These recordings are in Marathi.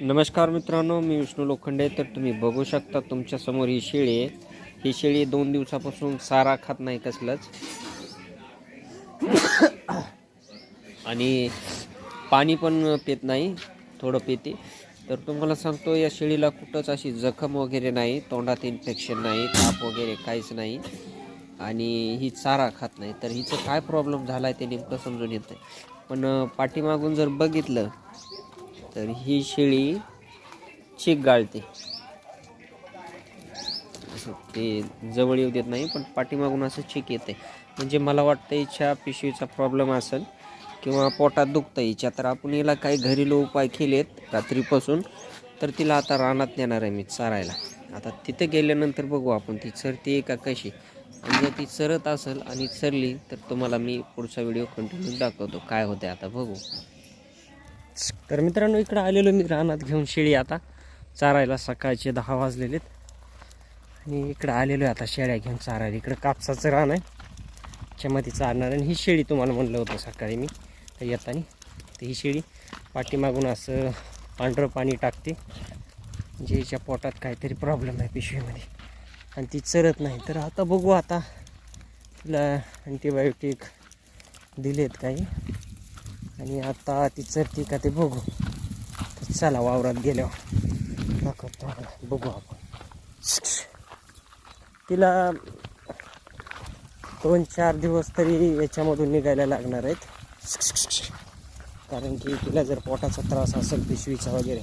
नमस्कार मित्रांनो मी विष्णू लोखंडे. तर तुम्ही बघू शकता तुमच्यासमोर ही शेळी आहे. ही शेळी दोन दिवसापासून चारा खात नाही कसलंच. आणि पाणी पण पित नाही थोडं पिते. तर तुम्हाला सांगतो या शेळीला कुठंच अशी जखम वगैरे नाही तोंडात इन्फेक्शन नाही ताप वगैरे काहीच नाही. आणि ही चारा खात नाही. तर हिचं काय प्रॉब्लेम झाला आहे ते नेमकं समजून येत आहे पण पाठीमागून जर बघितलं तर ही शेळी चीक गाळते. असं ते जवळ येऊ देत नाही पण पाठीमागून असं चीक येते. म्हणजे मला वाटतं हिच्या पिशवीचा प्रॉब्लेम असेल किंवा पोटात दुखतं हिच्या. तर आपण हिला काही घरेलू उपाय केलेत रात्रीपासून तर तिला आता रानात नेणार आहे मी चारायला. आता तिथं गेल्यानंतर बघू आपण ती चरते का कशी? आणि जर ती चरत असेल आणि चरली तर तुम्हाला मी पुढचा व्हिडिओ कंटिन्यू दाखवतो. काय होते आता बघू. तर मित्रांनो इकडं आलेलो मी रानात घेऊन शेळी आता. चारायला सकाळचे दहा वाजलेलेत. आणि इकडं आलेलो आहे आता शेळ्या घेऊन चारायला. इकडं कापसाचं रान आहे. त्याच्यामध्ये चारणार आणि ही शेळी तुम्हाला म्हणलं होतं सकाळी मी. तर येताना तर ही शेळी पाठीमागून असं पांढरं पाणी टाकते. जे हिच्या पोटात काहीतरी प्रॉब्लेम आहे पिशवीमध्ये. आणि ती चरत नाही. तर आता बघू आता. तिला अँटीबायोटिक दिलेत काही. आणि आता ती चरती का ते बघू. तर चला वावरात गेल्यावर. दाखवतो बघू आपण. तिला दोन चार दिवस तरी याच्यामधून निघायला लागणार आहेत. कारण की तिला जर पोटाचा त्रास असेल पिशवीचा वगैरे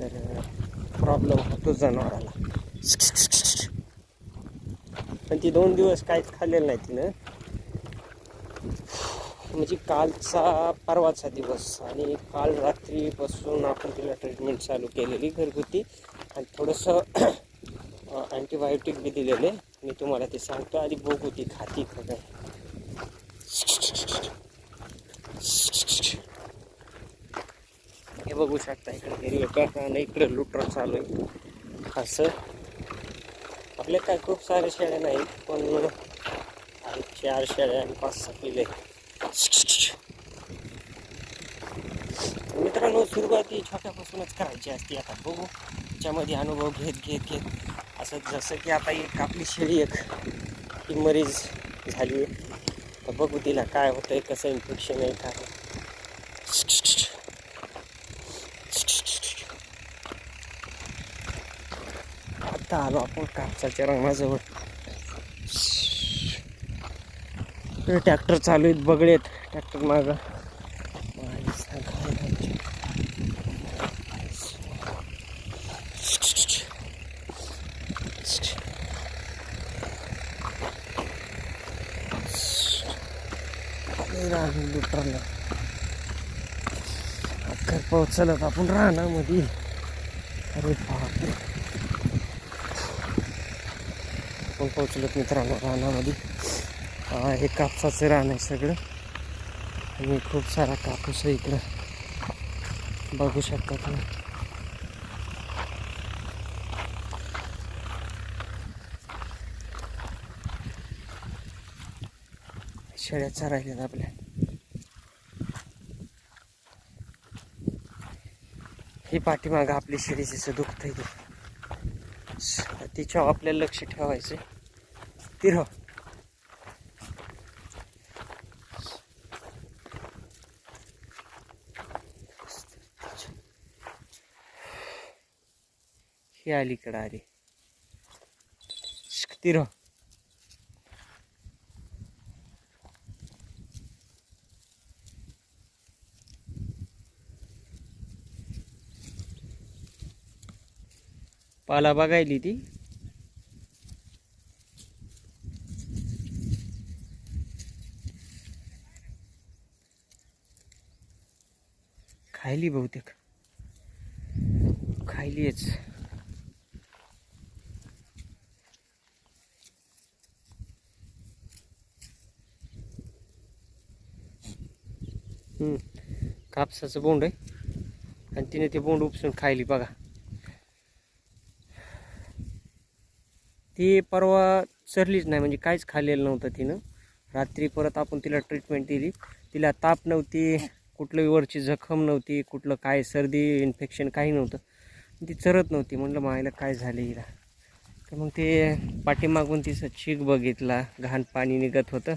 तर प्रॉब्लेम होतो जनावराला. पण ती दोन दिवस काहीच खाल्लेलं नाही तिनं. म्हणजे कालचा परवाचा दिवस आणि काल रात्रीपासून आपण तिला ट्रीटमेंट चालू केलेली घरगुती. आणि थोडंसं अँटीबायोटिक बी दिलेले. मी तुम्हाला ते सांगतो आधी बघू ती खाती का काय हे बघू शकता इकडे हिरवे आणि इकडे लुटर चालू आहे. असं आपल्या काय खूप सारे शेळ्या नाहीत पण आणि चार शेळ्या आणि पाच सहा पिले मित्रांनो सुरुवात ही छोट्यापासूनच करायची असते आता. बघू त्याच्यामध्ये अनुभव घेत घेत घेत. असं जसं की आता एक आपली शेळी एक ही मरीज झाली आहे. तर बघू तिला काय होतं आहे कसं इन्फेक्शन आहे काय आता आलो आपण कापसाच्या रंगाजवळ. ट्रॅक्टर चालू आहेत बगळेत ट्रॅक्टर मागं. लुटरला अख्खर पोहोचलत आपण रानामध्ये अरे बापरे. आपण पोहोचलोत मित्रांनो रानामध्ये हे कापसाचं रान आहे सगळं. आणि खूप सारा कापूस आहे इकडं. बघू शकता तुम्ही. शेळ्या चरायला आपल्या. ही पाठीमागं आपली शेळीचं दुखत आहे तिच्यावर आपल्याला लक्ष ठेवायचं ती राह ही अलीकडं आली. ती पाला बघायली ती. खायली बहुतेक. खायलीच. कापसाचं बोंड आहे. आणि तिने ते बोंड उपसून खायली बघा. ती परवा चरलीच नाही म्हणजे काहीच खाल्लेलं नव्हतं तिनं. रात्री परत आपण तिला ट्रीटमेंट दिली. तिला ताप नव्हती कुठलं वरची जखम नव्हती कुठलं काय सर्दी इन्फेक्शन काही नव्हतं. ती चरत नव्हती. म्हणलं मायला काय झालं हिला? तर मग ते पाठीमागून तिचं चीक बघितला. घाण पाणी निघत होतं.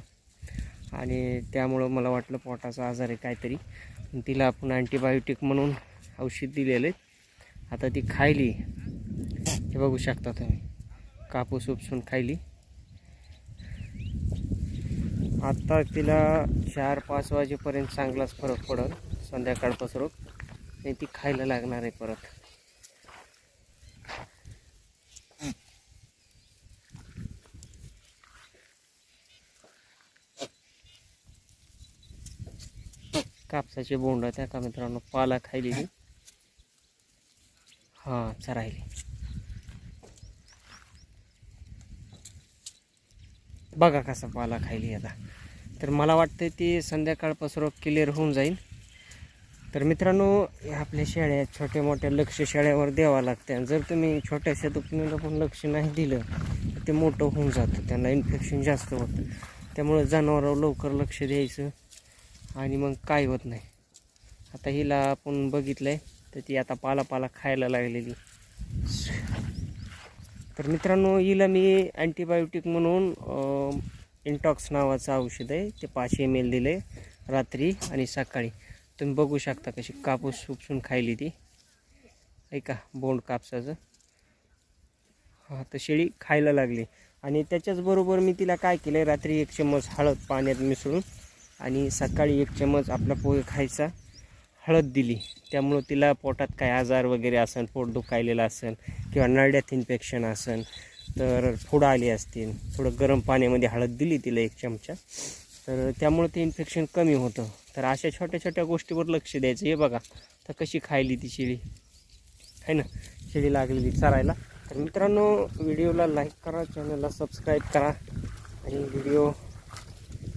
आणि त्यामुळं मला वाटलं पोटाचा आजार आहे काहीतरी. तिला आपण अँटीबायोटिक म्हणून औषध दिलेलं आहे. आता ती खायली. हे बघू शकता तुम्ही. कापूस उपसून खायली. आत्ता तिला चार पाच वाजेपर्यंत चांगलाच फरक पडेल. रोग आणि ती खायला लागणार आहे परत. कापसाचे बोंड त्या का मित्रांनो पाला खायली ती हां चरायली बघा कसा पाला खायली आता. तर मला वाटतं ती संध्याकाळपासून क्लिअर होऊन जाईल. तर मित्रांनो आपल्या शेळ्या छोट्या मोठ्या लक्ष शेळ्यावर द्यावं लागते आणि जर तुम्ही छोट्याशा दुखणीला पण लक्ष नाही दिलं तर ते मोठं होऊन जातं. त्यांना इन्फेक्शन जास्त होतं. त्यामुळे जनावरावर लवकर लक्ष द्यायचं. आणि मग काय होत नाही. आता हिला आपण बघितलं आहे तर ती आता पाला पाला खायला लागलेली. तर मित्रांनो हिला मी अँटीबायोटिक म्हणून इंटॉक्स नावाचं औषध आहे. ते पाचशे एम एल दिलं आहे रात्री आणि सकाळी. तुम्ही बघू शकता कशी कापूस उपसून खायली ती. ऐका बोंड कापसाचं. हां तर शेळी खायला लागली. आणि त्याच्याचबरोबर मी तिला काय केलं रात्री एक चम्मच हळद पाण्यात मिसळून आणि सकाळी एक चम्मच आपला पोहे खायचा. हळद दिली. त्यामुळं तिला पोटात काय आजार वगैरे असेल पोट दुखायलेलं असेल किंवा नळड्यात इन्फेक्शन असेल तर फोडं आली असतील थोडं गरम पाण्यामध्ये हळद दिली तिला एक चमचा. तर त्यामुळं ते इन्फेक्शन कमी होतं. तर अशा छोट्या छोट्या गोष्टीवर लक्ष द्यायचं. हे बघा तर कशी खायली ती शेळी. आहे ना? शेळी लागलेली चरायला. तर मित्रांनो व्हिडिओला लाईक करा चॅनलला सबस्क्राईब करा. आणि व्हिडिओ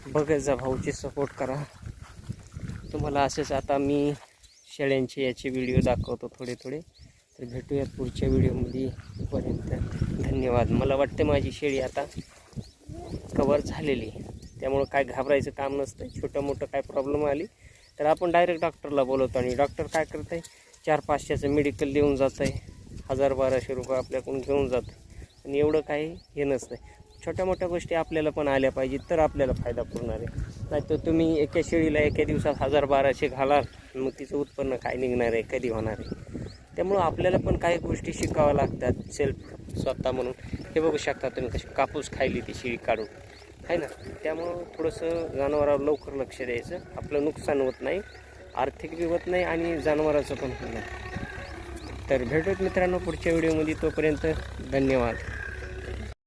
बघत जा भाऊची सपोर्ट करा. तुम्हाला असेच आता मी शेळ्यांचे याचे व्हिडिओ दाखवतो थोडे थोडे तर भेटूयात पुढच्या व्हिडिओमध्ये पर्यंत धन्यवाद. मला वाटतं माझी शेळी आता कवर झालेली. त्यामुळं काय घाबरायचं काम नसतं. छोटं मोठं काय प्रॉब्लेम आली. तर आपण डायरेक्ट डॉक्टरला बोलवतो आणि डॉक्टर काय करत आहे चार पाचशेचं मेडिकल देऊन जात आहे हजार बाराशे रुपये आपल्याकडून घेऊन जातं आणि एवढं काही हे नसतं छोट्या मोठ्या गोष्टी आपल्याला पण आल्या पाहिजेत तर आपल्याला फायदा पुरणार आहे. नाही तर तुम्ही एका शेळीला एका दिवसात हजार बाराशे घालाल मग तिचं उत्पन्न काय निघणार आहे कधी होणार आहे? त्यामुळं आपल्याला पण काही गोष्टी शिकाव्या लागतात सेल्फ स्वतः म्हणून. हे बघू शकता तुम्ही कशी कापूस खायली ती शेळी काढून. आहे ना? त्यामुळं थोडंसं जनावरावर लवकर लक्ष द्यायचं. आपलं नुकसान होत नाही आर्थिक बी होत नाही आणि जनावराचं पण होत नाही. तर भेटूत मित्रांनो पुढच्या व्हिडिओमध्ये तोपर्यंत धन्यवाद.